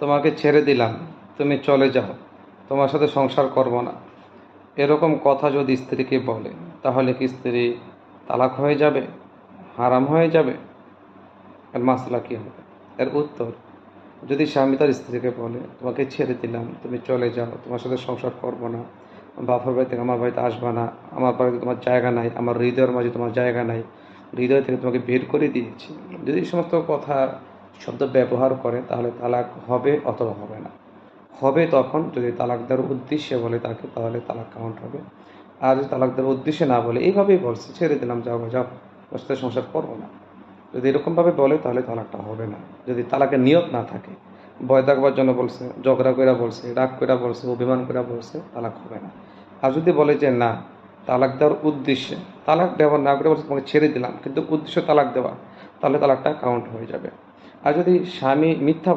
তোমাকে ছেড়ে দিলাম, তুমি চলে যাও, তোমার সাথে সংসার করব না। এরকম কথা যদি স্ত্রীকে বলে, তাহলে কি স্ত্রী তালাক হয়ে যাবে, হারাম হয়ে যাবে? এর মাসলা কী হবে? এর উত্তর, যদি স্বামী তার স্ত্রীকে বলে, তোমাকে ছেড়ে দিলাম, তুমি চলে যাও, তোমার সাথে সংসার করব না, বাপের বাড়ি থেকে আমার বাড়িতে আসবা না, আমার বাড়িতে তোমার জায়গা নাই, আমার হৃদয়ের মাঝে তোমার জায়গা নাই, হৃদয় থেকে তোমাকে বের করে দিয়েছি। যদি সমস্ত কথা শব্দ ব্যবহার করে, তাহলে তালাক হবে অথবা হবে না। হবে তখন যদি তালাক দেওয়ার উদ্দেশ্যে বলে তাকে, তাহলে তালাক কাউন্ট হবে। আর যদি তালাক দেওয়ার উদ্দেশ্যে না বলে, এইভাবেই বলছে, ছেড়ে দিলাম, যাও যাও সাথে সংসার করব না। যদি এরকমভাবে বলে, তাহলে তালাকটা হবে না। যদি তালাকের নিয়ত না থাকে, ভয় থাকবার জন্য বলছে, ঝগড়া করে বলছে, রাগ করে বলছে, অভিমান করে বলছে, তালাক হবে না। আর যদি বলে যে না তালাক দেওয়ার উদ্দেশ্যে, তালাক ব্যবহার না করে বলছে, তোমাকে ছেড়ে দিলাম, কিন্তু উদ্দেশ্য তালাক দেওয়া, তাহলে তালাকটা কাউন্ট হয়ে যাবে। আর যদি স্বামী মিথ্যা